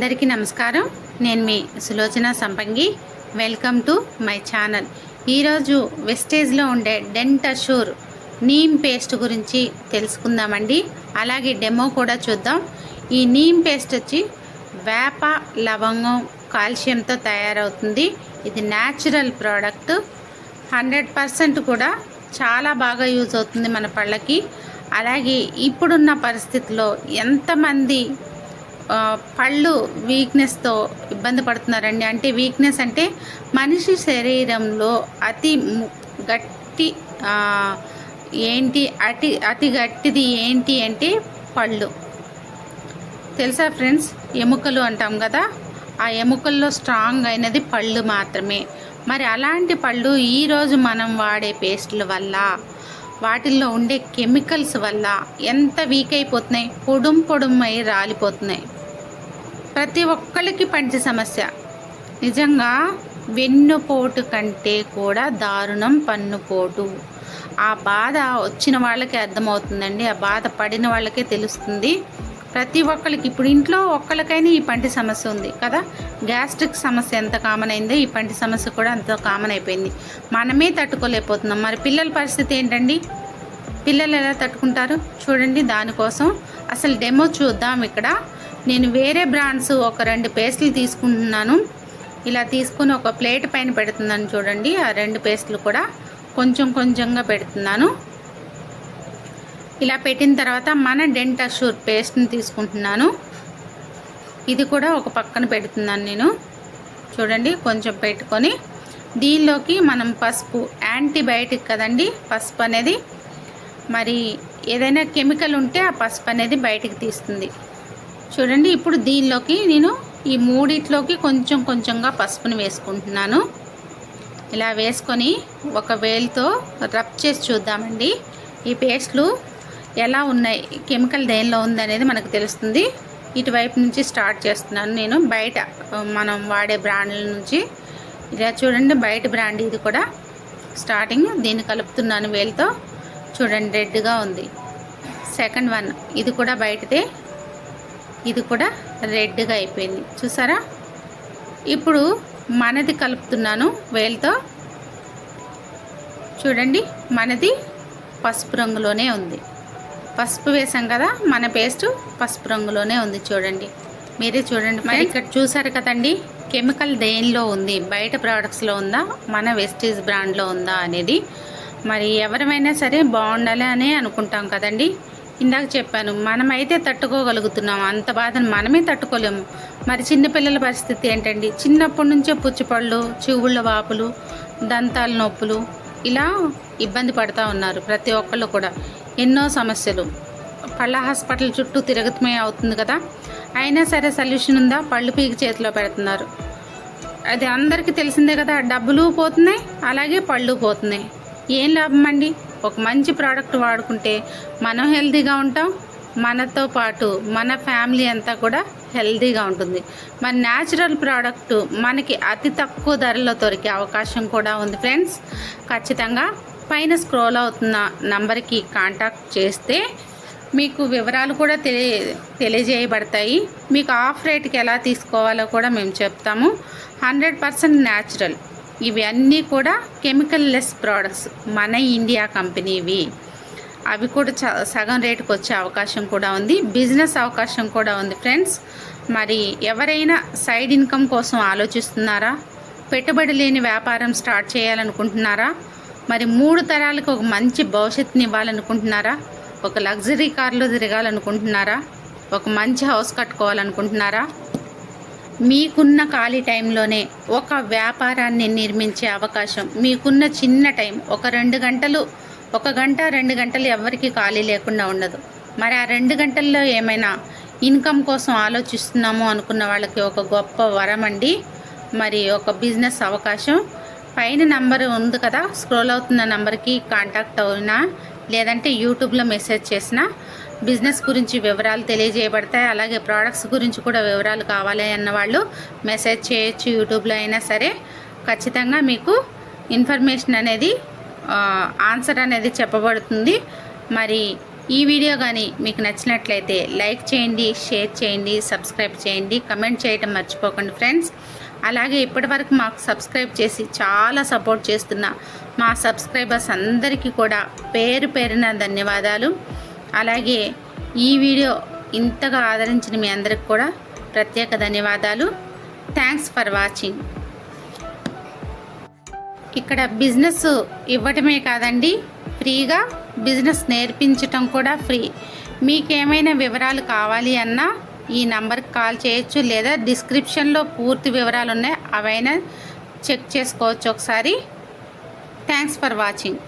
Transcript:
అందరికీ నమస్కారం. నేను మీ Sulochana Sampangi. Welcome to my channel ఈరోజు వెస్టేజ్లో ఉండే డెంటషూర్ నీమ్ పేస్ట్ గురించి తెలుసుకుందామండి. అలాగే డెమో కూడా చూద్దాం. ఈ నీమ్ పేస్ట్ వచ్చి వేప లవంగం కాల్షియంతో తయారవుతుంది. ఇది న్యాచురల్ ప్రోడక్ట్ హండ్రెడ్ పర్సెంట్ కూడా చాలా బాగా యూజ్ అవుతుంది మన పళ్ళకి. అలాగే ఇప్పుడున్న పరిస్థితిలో ఎంతమంది పళ్ళు వీక్నెస్తో ఇబ్బంది పడుతున్నారండి. అంటే వీక్నెస్ అంటే మనిషి శరీరంలో అతి గట్టి ఏంటి అతి అతి గట్టిది ఏంటి అంటే పళ్ళు. తెలుసా ఫ్రెండ్స్? ఎముకలు అంటాం కదా? ఆ ఎముకల్లో స్ట్రాంగ్ అయినది పళ్ళు మాత్రమే. మరి అలాంటి పళ్ళు ఈరోజు మనం వాడే పేస్ట్ల వల్ల వాటిల్లో ఉండే కెమికల్స్ వల్ల ఎంత వీక్ అయిపోతున్నాయి? పొడుం పొడుమై రాలిపోతున్నాయి. ప్రతి ఒక్కరికి పంటి సమస్య. నిజంగా వెన్నుపోటు కంటే కూడా దారుణం పన్నుపోటు. ఆ బాధ వచ్చిన వాళ్ళకే అర్థమవుతుందండి. ఆ బాధ పడిన వాళ్ళకే తెలుస్తుంది. ప్రతి ఒక్కరికి ఇప్పుడు ఇంట్లో ఒక్కరికైనా ఈ పంటి సమస్య ఉంది కదా. గ్యాస్ట్రిక్ సమస్య ఎంత కామన్ అయిందో ఈ పంటి సమస్య కూడా అంత కామన్ అయిపోయింది. మనమే తట్టుకోలేకపోతున్నాం. మరి పిల్లల పరిస్థితి ఏంటండి? పిల్లలు ఎలా తట్టుకుంటారు? చూడండి దానికోసం. అసలు డెమో చూద్దాం ఇక్కడ. నేను వేరే బ్రాండ్స్ ఒక రెండు పేస్టులు తీసుకుంటున్నాను. ఇలా తీసుకుని ఒక ప్లేట్ పైన పెడుతున్నాను చూడండి. ఆ రెండు పేస్టులు కూడా కొంచెం కొంచెంగా పెడుతున్నాను. ఇలా పెట్టిన తర్వాత మన డెంటాషూర్ పేస్ట్ని తీసుకుంటున్నాను. ఇది కూడా ఒక పక్కన పెడుతున్నాను నేను. చూడండి కొంచెం పెట్టుకొని. దీనిలోకి మనం పసుపు యాంటీబయాటిక్ కదండి పసుపు అనేది. మరి ఏదైనా కెమికల్ ఉంటే ఆ పసుపు అనేది బయటికి తీస్తుంది. చూడండి ఇప్పుడు దీనిలోకి నేను ఈ మూడిట్లోకి కొంచెం కొంచెంగా పసుపుని వేసుకుంటున్నాను. ఇలా వేసుకొని ఒక వేలుతో రబ్ చేసి చూద్దామండి. ఈ పేస్ట్లు ఎలా ఉన్నాయి కెమికల్ దేనిలో ఉంది అనేది మనకు తెలుస్తుంది. ఇటువైపు నుంచి స్టార్ట్ చేస్తున్నాను నేను. బయట మనం వాడే బ్రాండ్ల నుంచి. ఇలా చూడండి బయట బ్రాండ్ ఇది కూడా. స్టార్టింగ్ దీన్ని కలుపుతున్నాను వేలుతో. చూడండి రెడ్గా ఉంది. సెకండ్ వన్ ఇది కూడా బయటదే. ఇది కూడా రెడ్గా అయిపోయింది. చూసారా? ఇప్పుడు మనది కలుపుతున్నాను వేలుతో. చూడండి మనది పసుపు రంగులోనే ఉంది. పసుపు వేసాం కదా మన పేస్ట్ పసుపు రంగులోనే ఉంది చూడండి. మీరే చూడండి. మరి ఇక్కడ చూసారు కదండి కెమికల్ దేనిలో ఉంది? బయట ప్రోడక్ట్స్లో ఉందా? మన వెస్టీజ్ బ్రాండ్లో ఉందా అనేది. మరి ఎవరమైనా సరే బాగుండాలి అని అనుకుంటాం కదండి. ఇందాక చెప్పాను మనమైతే తట్టుకోగలుగుతున్నాం. అంత బాధను మనమే తట్టుకోలేము మరి చిన్నపిల్లల పరిస్థితి ఏంటండి? చిన్నప్పటి నుంచే పుచ్చిపళ్ళు చెవుళ్ళ వాపులు దంతాల నొప్పులు ఇలా ఇబ్బంది పడుతూ ఉన్నారు ప్రతి ఒక్కళ్ళు కూడా. ఎన్నో సమస్యలు. పళ్ళ హాస్పిటల్ చుట్టూ తిరగతమే అవుతుంది కదా? అయినా సరే సొల్యూషన్ ఉందా? పళ్ళు పీకి చేతిలో పెడుతున్నారు. అది అందరికీ తెలిసిందే కదా డబ్బులు పోతున్నాయి అలాగే పళ్ళు పోతున్నాయి. ఏం లాభం అండి? ఒక మంచి ప్రోడక్ట్ వాడుకుంటే మనం హెల్తీగా ఉంటాం మనతో పాటు మన ఫ్యామిలీ అంతా కూడా హెల్తీగా ఉంటుంది. మన న్యాచురల్ ప్రోడక్ట్ మనకి అతి తక్కువ ధరలో దొరికే అవకాశం కూడా ఉంది ఫ్రెండ్స్ ఖచ్చితంగా పైన స్క్రోల్ అవుతున్న నంబర్కి కాంటాక్ట్ చేస్తే మీకు వివరాలు కూడా తెలియ తెలియజేయబడతాయి. మీకు ఆఫ్ రేట్కి ఎలా తీసుకోవాలో కూడా మేము చెప్తాము. హండ్రెడ్ పర్సెంట్ న్యాచురల్ ఇవి అన్నీ కూడా కెమికల్ లెస్ ప్రోడక్ట్స్ మన ఇండియా కంపెనీవి. అవి కూడా చ సగం రేటుకి వచ్చే అవకాశం కూడా ఉంది. బిజినెస్ అవకాశం కూడా ఉంది ఫ్రెండ్స్. మరి ఎవరైనా సైడ్ ఇన్కమ్ కోసం ఆలోచిస్తున్నారా? పెట్టుబడి లేని వ్యాపారం స్టార్ట్ చేయాలనుకుంటున్నారా? మరి మూడు తరాలకు ఒక మంచి భవిష్యత్తుని ఇవ్వాలనుకుంటున్నారా? ఒక లగ్జరీ కార్లో తిరగాలనుకుంటున్నారా? ఒక మంచి హౌస్ కట్టుకోవాలనుకుంటున్నారా? మీకున్న ఖాళీ టైంలోనే ఒక వ్యాపారాన్ని నిర్మించే అవకాశం. మీకున్న చిన్న టైం ఒక రెండు గంటలు ఒక గంట రెండు గంటలు ఎవరికి ఖాళీ లేకుండా ఉండదు. మరి ఆ రెండు గంటల్లో ఏమైనా ఇన్కమ్ కోసం ఆలోచిస్తున్నాము అనుకున్న వాళ్ళకి ఒక గొప్ప వరం అండి. మరి ఒక బిజినెస్ అవకాశం. పైన నంబర్ ఉంది కదా స్క్రోల్ అవుతున్న నంబర్కి కాంటాక్ట్ అయినా లేదంటే యూట్యూబ్లో మెసేజ్ చేసినా బిజినెస్ గురించి వివరాలు తెలియజేయబడతాయి. అలాగే ప్రోడక్ట్స్ గురించి కూడా వివరాలు కావాలి అన్న వాళ్ళు మెసేజ్ చేయొచ్చు యూట్యూబ్లో అయినా సరే. ఖచ్చితంగా మీకు ఇన్ఫర్మేషన్ అనేది ఆన్సర్ అనేది చెప్పబడుతుంది. మరి ఈ వీడియో కానీ మీకు నచ్చినట్లయితే లైక్ చేయండి షేర్ చేయండి సబ్స్క్రైబ్ చేయండి. కమెంట్ చేయటం మర్చిపోకండి ఫ్రెండ్స్. అలాగే ఇప్పటివరకు మాకు సబ్స్క్రైబ్ చేసి చాలా సపోర్ట్ చేస్తున్న మా సబ్స్క్రైబర్స్ అందరికీ కూడా పేరు పేరున ధన్యవాదాలు. అలాగే ఈ వీడియో ఇంతగా ఆదరించిన మీ అందరికి కూడా ప్రత్యేక ధన్యవాదాలు. థ్యాంక్స్ ఫర్ వాచింగ్ ఇక్కడ బిజినెస్ ఇవ్వటమే కాదండి ఫ్రీగా బిజినెస్ నేర్పించటం కూడా ఫ్రీ. మీకేమైనా వివరాలు కావాలి అన్నా ఈ నంబర్కి కాల్ చేయొచ్చు లేదా డిస్క్రిప్షన్లో పూర్తి వివరాలు ఉన్నాయి అవైనా చెక్ చేసుకోవచ్చు ఒకసారి. Thanks for watching